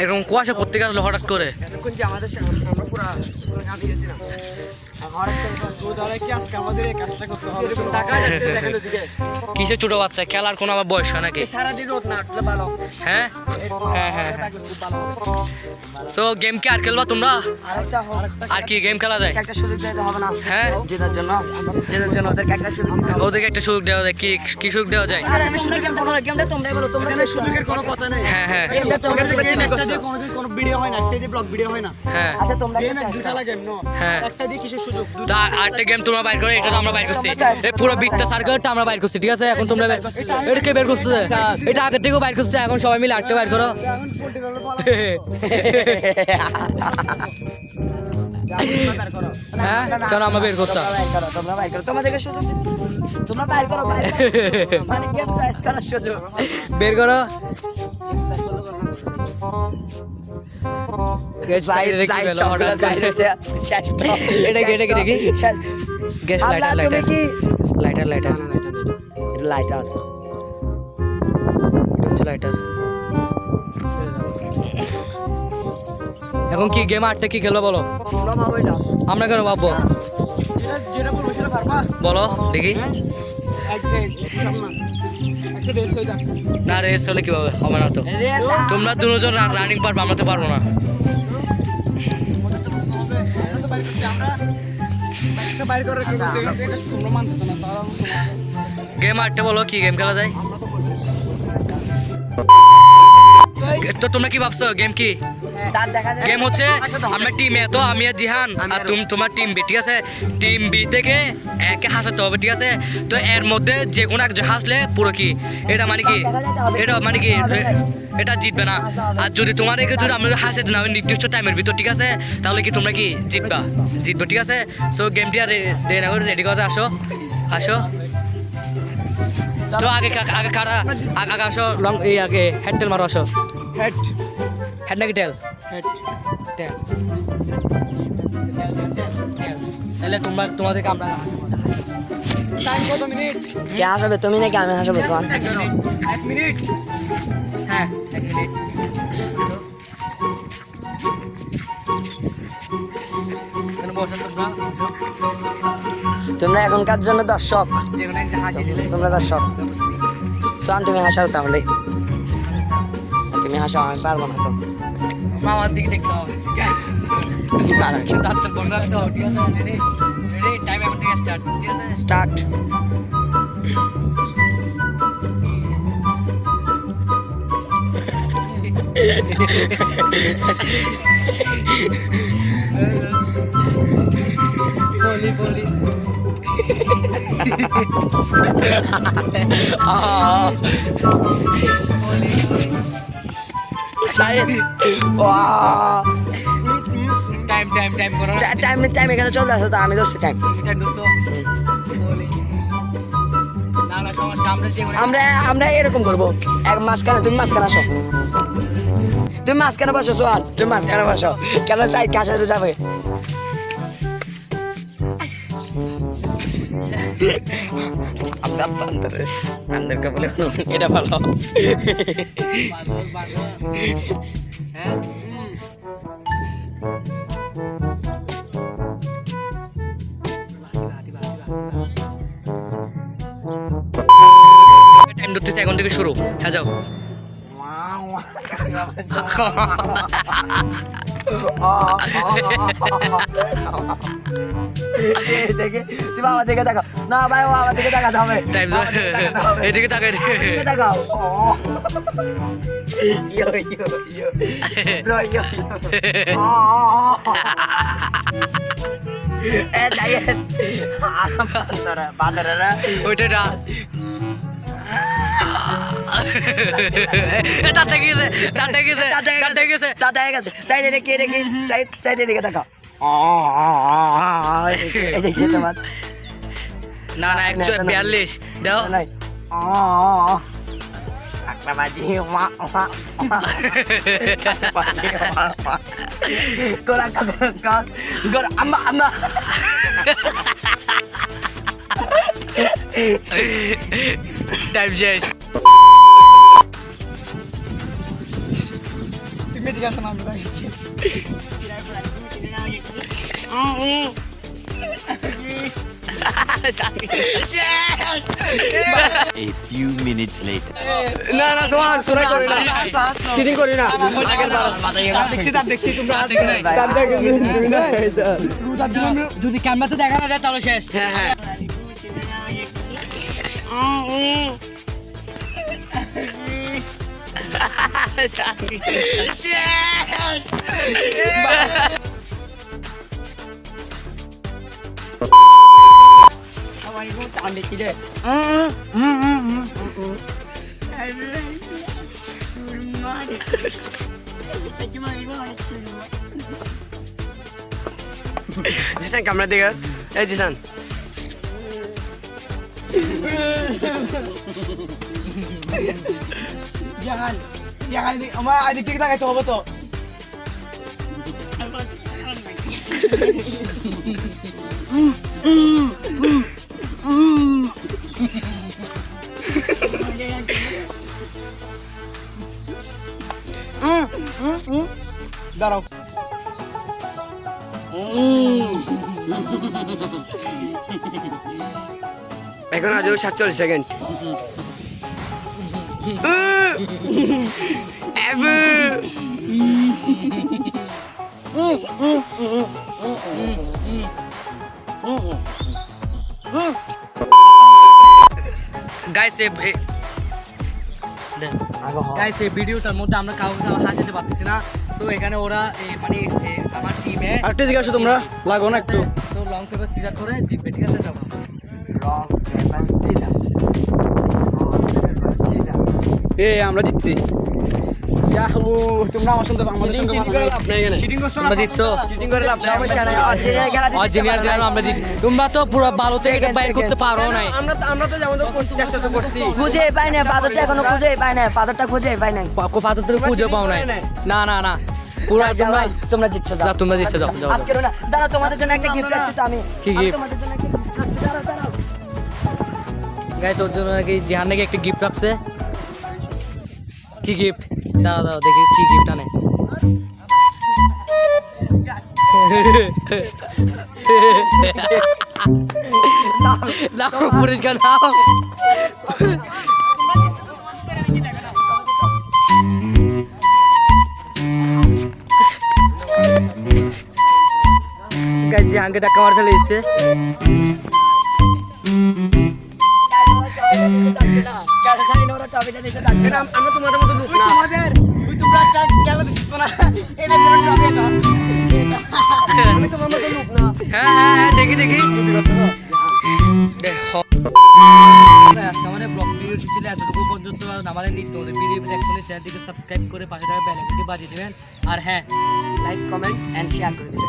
এরকম কুয়াশা করতে গেল হঠাৎ করে? এতক্ষণ যে আমাদের সামনে আমরা পুরো পুরো কাঁপিয়ে গেছিলাম আর হঠাৎ করে তো যারা কি আজকে আমাদের এই কাজটা করতে হবে এরকম টাকা যাচ্ছে দেখেন ওদিকে কিসের ছোট বাচ্চা? খেলার কোনো আবার বয়স হয় নাকি? উঠলে ভালো হ্যাঁ? হ্যাঁ হ্যাঁ হ্যাঁ। সো গেম কি আর খেলবা তোমরা? আর কি গেম খেলা যায়? হ্যাঁ। জেতার জন্য জেতার জন্য ওদেরকে একটা সুযোগ ওদেরকে একটা সুযোগ দেওয়া যায়। কি কি সুযোগ দেওয়া যায়? আরে আমি শুনে গেমটা বলো গেমটা তোমরাই বলো তোমরা এখানে সুযোগের কোনো কথা নেই হ্যাঁ হ্যাঁ। কোনো ভিডিও হয়। না ব্লগ ভিডিও হয়। না হ্যাঁ। আচ্ছা তোমরা গেম হ্যাঁ। একটা দিয়ে সুযোগ তা আরেকটা গেম তোমরা বাইর করো এটা তো আমরা বাইর করছি। এই পুরো বৃত্ত সার্কেলটা আমরা বাইর করছি ঠিক আছে? এখন তোমরা এটা কে বের করছে? এটা আগের থেকেও বাইর করছে এখন সবাই মিলে আটটা বাইর করো। হ্যাঁ? কেন আমরা বের করতাম। তোমরা বাইর করো, তোমরা বাইর করো। তোমাদেরকে সুযোগ তোমরা বাইর করো। মানে গেম চয়েস করার সুযোগ। বের করো। লাইটার লাইটার লাইটার হচ্ছে লাইটার এখন কি গেম আটটা কি খেলব বলো? আমরা কেন ভাববো? বলো দেখি। হ্যাঁ? না রেস হলে কীভাবে হবে? না তো। তোমরা দুজন রানিং পারবে আমরা তো পারব না। গেম আটটা বলো কি গেম খেলা যায়? তো তোমরা কি ভাবছ গেম কি? গেম হচ্ছে আমরা টিম এ তো আমি আর জিহান আর তুমি তোমার টিম বি ঠিক আছে? টিম বি থেকে একে হাসাতে হবে ঠিক আছে? তো এর মধ্যে যে কোনো একজন হাসলে পুরো কি? এটা মানে কি? এটা মানে কি? এটা জিতবে না। আর যদি তোমার একে যদি আমরা হাসে না নির্দিষ্ট টাইমের ভিতর ঠিক আছে? তাহলে কি তোমরা কি জিতবা? জিতবে ঠিক আছে? সো গেমটি আর রেডি করতে আসো। আসো। তো আগে আগে কারা আগে আগে আসো লং এই আগে হেড টেল মারো আসো। হেড হেড নাকি টেল হেড টেল তাহলে তোমরা তোমাদেরকে আমরা টাইম কত মিনিট কে হাসাবে? তুমি নাকি আমি হাসাবো সোহান? এক মিনিট হ্যাঁ এক মিনিট। তোমরা। তোমরা এখনকার জন্য দর্শক। তোমরা দর্শক। সোহান তুমি হাসাও তাহলে। তুমি হাসাও আমি পারব না তো। మా దిగి దిగుతావు స్టార్ట్ बोली बोली आ হবে ঠিক আছে ready ready time time time করো টাইম টাইম এখানে চলে আসো তো আমি দোস্ত টাইম আমরা আমরা এরকম করব। এক মাঝখানে তুমি মাঝখানে আসো। তুমি মাঝখানে বসো সোহান তুমি মাঝখানে বসো। কেন চাই সাথে যাবে? বলে এটা ভালো। টাইম ধরতেছে এখন থেকে শুরু। হ্যাঁ যাও দেখে তুমি আমার দিকে দেখো না ভাই ও আমার দিকে দেখাতে হবে। টাইম এদিকে তাকাই। ইয়ো ইয়ো ইয়ো। ব্রো ইয়ো এ ওইটা তাতে গেছে তাতে গেছে। তাতে গেছে। দাদা গেছে সাইডে রেখে রেখে সাইড সাইডে দিকে দেখাও এই না না একশো বিয়াল্লিশ। দাও। গোরা গোরা আম্মা আম্মা। ঠিক আছে না আমি রাখছি A few minutes later. না না তোমার তোরা করি না চিটিং করি না আগের বার দেখছি তার দেখছি তোমরা। তার দেখছি যদি ক্যামেরাতে দেখা না যায় তাহলে শেষ হ্যাঁ হ্যাঁ ทำไมพูดตามเด็กทีเด็ดอืมอืมอืมอืมอืมอืมอะไรเนี่ยดูมาดิไอ้ที่มาไอ้บ้าไอ้ที่มา Cisan kamera tiga. Eh Cisan. Jangan. Ini আমার আদি ঠিক লাগাইতে হবে তো দাঁড়াও এখন আজ সাতচল্লিশ সেকেন্ড গাইস গাইস এই ভিডিওটার মধ্যে আমরা কাউকে কাউ হাসাতে পারতেছি না। সো এখানে ওরা এ, মানে এ, আমার টিমে আরেকটু দিকে আসো তোমরা। লাগো না একটু। সো লং পেপার সিজার করে জিতবে ঠিক আছে যাব এ আমরা জিতছি। ইয়াহু তোমরা আমার শুনতে আমাদের শুনতে লাভ এখানে চিটিং করছ তোমরা জিতছো। চিটিং করে লাভ নাই। সমস্যা নাই। অরিজিনাল খেলা দিতে অরিজিনাল জানো আমরা জিতছি তোমরা তো পুরো ভালো থেকে এটা বাইর করতে পারো নাই। আমরা তো আমরা তো যেমন চেষ্টা তো করছি। খুঁজে পাই না ফাদারটা এখনও খুঁজে পাই না ফাদারটা খুঁজে পাই নাই। ফাদর তো খুঁজে পাও নাই। না না না। পুরো তোমরা জিতছো যাও, তোমরা জিতছো, যাও, যাও, যাও। আজকে না দাঁড়াও তোমাদের জন্য একটা গিফট তো আমি। কি আমি তোমাদের জন্য একটা gift রাখছি দাঁড়াও দাঁড়াও। গাইস ওর জন্য নাকি জিহান নাকি একটা গিফট রাখছে। কি গিফট দাঁড়া দাঁড়া দেখি কি গিফট আনে নাও পরিষ্কার নাও গাইস জিহানকে টাকা মার ফেলে দিচ্ছে কেন জানি না ওরা টপিটা দিতে যাচ্ছে না আমরা তোমাদের মতো লোক না। তোমাদের ওই তোমরা খেলা দিচ্ছ না? এটা দিবে ট্রফি আমি তোমার মতো লোক না। হ্যাঁ হ্যাঁ হ্যাঁ দেখি দেখি। আজকে আমাদের ব্লগ ভিডিও ছিল এতটুকু পর্যন্ত আমাদের নিত্য নতুন ভিডিও দেখতে চ্যানেলটিকে সাবস্ক্রাইব করে পাশে থাকা বেল আইকনটি বাজিয়ে দেবেন। আর হ্যাঁ লাইক কমেন্ট এন্ড শেয়ার করে দিবেন।